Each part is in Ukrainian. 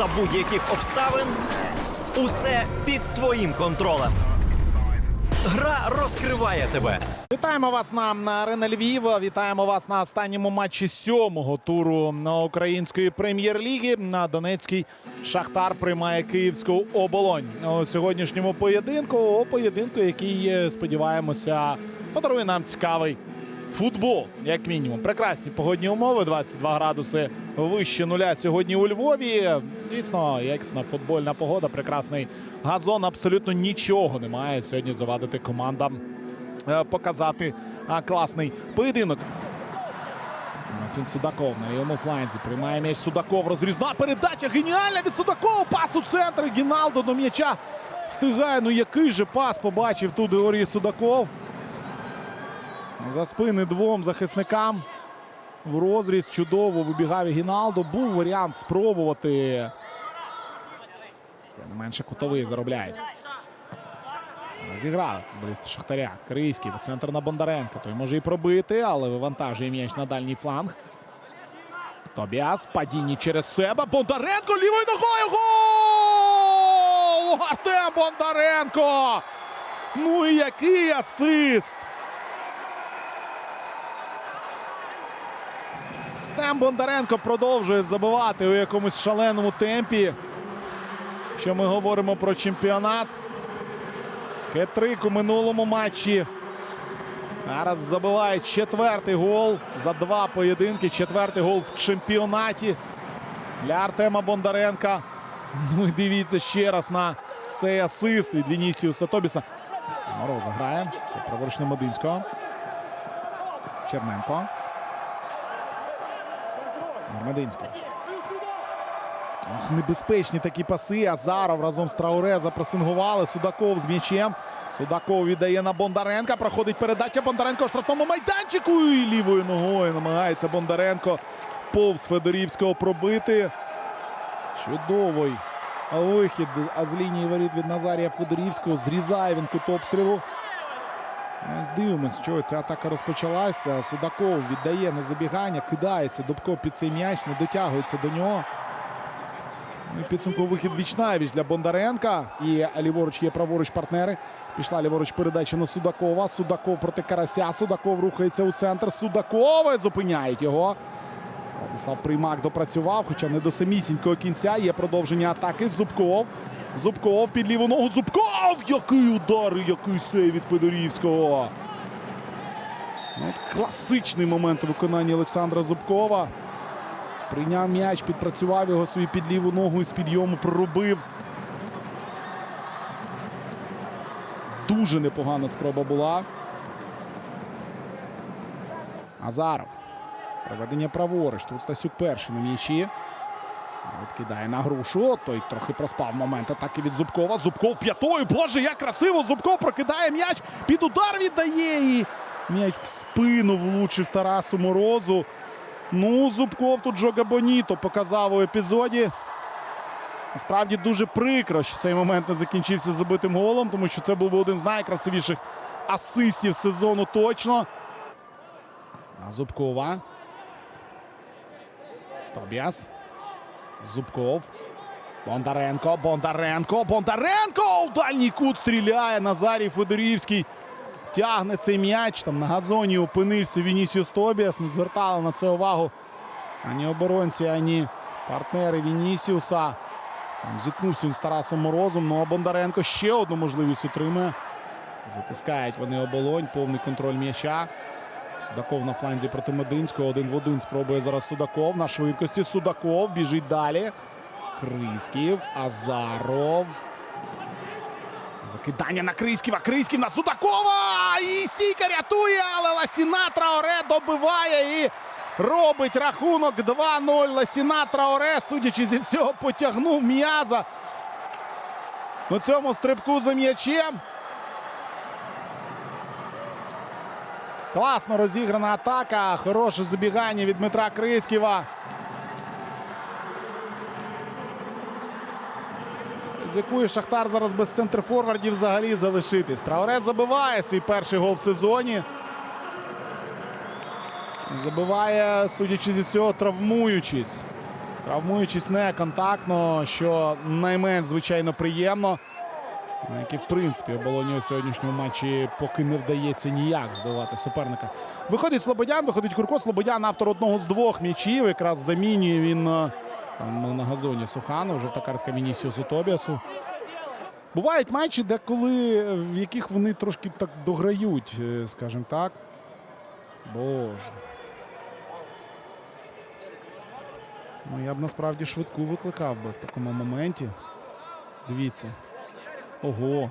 за будь-яких обставин. Усе під твоїм контролем. Гра розкриває тебе. Вітаємо вас на, на арена Львів. Вітаємо вас на останньому матчі сьомого туру на української прем'єр-ліги. На Донецький Шахтар приймає київську оболонь у сьогоднішньому поєдинку. У поєдинку, який е, сподіваємося, подарує нам цікавий футбол, як мінімум. Прекрасні погодні умови. 22 градуси вище нуля сьогодні у Львові. Дійсно, якісна футбольна погода, прекрасний газон. Абсолютно нічого немає сьогодні завадити командам е, показати класний поєдинок. У нас він Судаков на лівому фланзі. Приймає м'яч Судаков. Розрізна передача. Геніальна від Судакова. Пас у центр. Гіналдо до м'яча встигає. Ну який же пас побачив тут Георгій Судаков. За спини двом захисникам. В розріз чудово вибігав Гіналдо. Був варіант спробувати. Тим не менше кутовий заробляють. Зіграли футболісти Шахтаря. Крийський центр на Бондаренка. Той може і пробити, але вивантажує м'яч на дальній фланг. Тобіас падінні через себе. Бондаренко лівою ногою. Гол! Артем Бондаренко! Ну і який асист! Артем Бондаренко продовжує забивати у якомусь шаленому темпі. Що ми говоримо про чемпіонат. Хет-трик у минулому матчі. Зараз забиває четвертий гол за два поєдинки. Четвертий гол в чемпіонаті для Артема Бондаренка. Ну і дивіться ще раз на цей асист від Вінісіуса Тобіса. Мороза грає. Праворуч на Мединського. Черненко. Мединський. Ах, небезпечні такі паси. Азаров разом з Трауре запресингували. Судаков з м'ячем. Судаков віддає на Бондаренка. Проходить передача Бондаренко в штрафному майданчику. І лівою ногою намагається Бондаренко повз Федорівського пробити. Чудовий вихід з лінії воріт від Назарія Федорівського. Зрізає він кут обстрілу. Ось дивимось, що ця атака розпочалася. Судаков віддає на забігання, кидається Дубко під цей м'яч, не дотягується до нього. Ну, підсумку вихід вічнавіч для Бондаренка. І ліворуч є праворуч партнери. Пішла ліворуч передача на Судакова. Судаков проти Карася. Судаков рухається у центр. Судакова зупиняють його. Владислав Приймак допрацював, хоча не до самісінького кінця. Є продовження атаки. Зубков. Зубков під ліву ногу. Зубков! Який удар, який сей від Федорівського. Ну, от класичний момент у виконанні Олександра Зубкова. Прийняв м'яч, підпрацював його свій під ліву ногу і з підйому проробив. Дуже непогана спроба була. Азаров. Проведення праворуч. Тут Стасюк перший на м'ячі. Відкидає на грушу. Той трохи проспав момент атаки від Зубкова. Зубков п'ятою. Боже, як красиво! Зубков прокидає м'яч. Під удар віддає. І м'яч в спину влучив Тарасу Морозу. Ну, Зубков тут Джога Боніто показав у епізоді. Насправді дуже прикро, що цей момент не закінчився забитим голом, тому що це був би один з найкрасивіших асистів сезону точно. А Зубкова. Тобіас. Зубков. Бондаренко. Бондаренко. Бондаренко! У дальній кут стріляє. Назарій Федорівський. Тягне цей м'яч. Там на газоні опинився Вінісіус Тобіас. Не звертали на це увагу ані оборонці, ані партнери Вінісіуса. Там зіткнувся він з Тарасом Морозом. Ну а Бондаренко ще одну можливість отримає. Затискають вони оболонь. Повний контроль м'яча. Судаков на фланзі проти Мединського. Один в один спробує зараз Судаков. На швидкості Судаков біжить далі. Крисків. Азаров. Закидання на Крисківа. Крисків на Судакова. І стійка рятує, але Ласіна Траоре добиває і робить рахунок 2-0. Ласіна Траоре, судячи зі всього, потягнув м'яза. На цьому стрибку за м'ячем. Класно розіграна атака. Хороше забігання від Дмитра Крисківа. Ризикує Шахтар зараз без центрфорвардів взагалі залишитись. Трауре забиває свій перший гол в сезоні. Забиває, судячи зі всього, травмуючись. Травмуючись не контактно, що найменш звичайно приємно. Як і в принципі оболоні у сьогоднішньому матчі поки не вдається ніяк здолати суперника. Виходить Слободян, виходить Курко. Слободян автор одного з двох м'ячів. Якраз замінює він е, там на газоні Сухану. Жовта картка Мінісіусу Тобіасу. Бувають матчі, де коли в яких вони трошки так дограють, е, скажімо так. Боже. Ну, я б насправді швидку викликав би в такому моменті. Дивіться. Ого.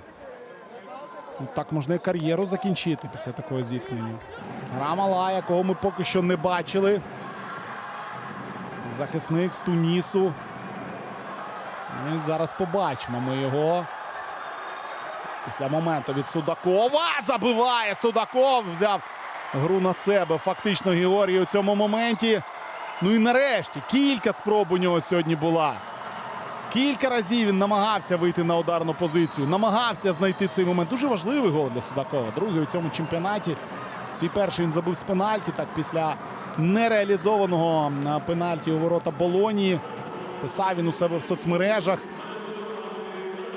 Ну, так можна і кар'єру закінчити після такого зіткнення. Гра мала, якого ми поки що не бачили. Захисник з Тунісу. Ну і зараз побачимо ми його. Після моменту від Судакова забиває Судаков. Взяв гру на себе. Фактично Георгій у цьому моменті. Ну і нарешті кілька спроб у нього сьогодні була. Кілька разів він намагався вийти на ударну позицію, намагався знайти цей момент. Дуже важливий гол для Судакова. Другий у цьому чемпіонаті. Свій перший він забив з пенальті. Так після нереалізованого на пенальті у ворота Болонії. Писав він у себе в соцмережах,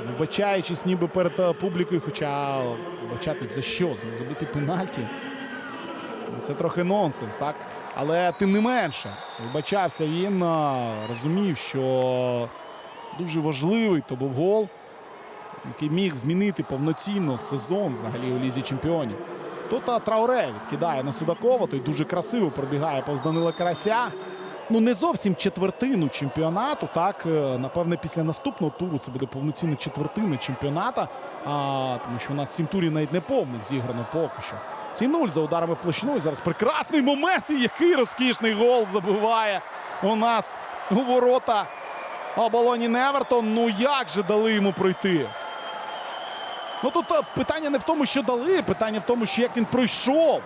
вибачаючись ніби перед е, публікою, хоча вибачатись за що? Забити пенальті. Ну, Це трохи нонсенс, так? Але тим не менше, вибачався він, розумів, що дуже важливий то був гол, який міг змінити повноцінно сезон взагалі у лізі чемпіонів. Тут Трауре відкидає на Судакова, той дуже красиво пробігає повз Данила Карася. Ну, не зовсім четвертину чемпіонату. Так, е, напевне, після наступного туру це буде повноцінна четвертина чемпіоната. А, тому що у нас сім турів навіть не повних зіграно поки що. 7-0 за ударами в площину. І зараз прекрасний момент. І який розкішний гол забиває у нас у ворота оболоні Невертон. Ну як же дали йому пройти? Ну тут е, питання не в тому, що дали, питання в тому, що як він пройшов.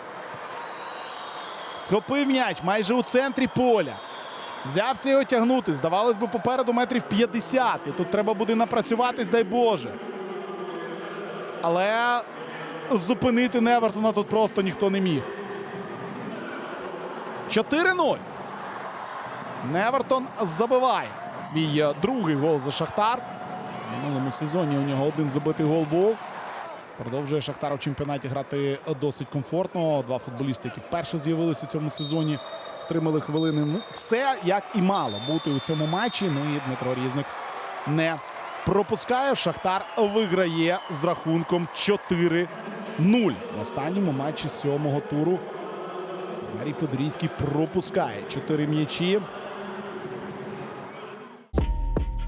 Схопив м'яч майже у центрі поля. Взявся його тягнути. Здавалось би, попереду метрів 50. І тут треба буде напрацюватись, дай Боже. Але зупинити Невертона тут просто ніхто не міг. 4-0. Невертон забиває свій е, другий гол за Шахтар. В минулому сезоні у нього один забитий гол був. Продовжує Шахтар у чемпіонаті грати досить комфортно. Два футболісти, які вперше з'явилися у цьому сезоні, отримали хвилини. Ну, все як і мало бути у цьому матчі. Ну і Дмитро Різник не пропускає. Шахтар виграє з рахунком 4-0 в останньому матчі сьомого туру. Зарій Федорійський пропускає чотири м'ячі.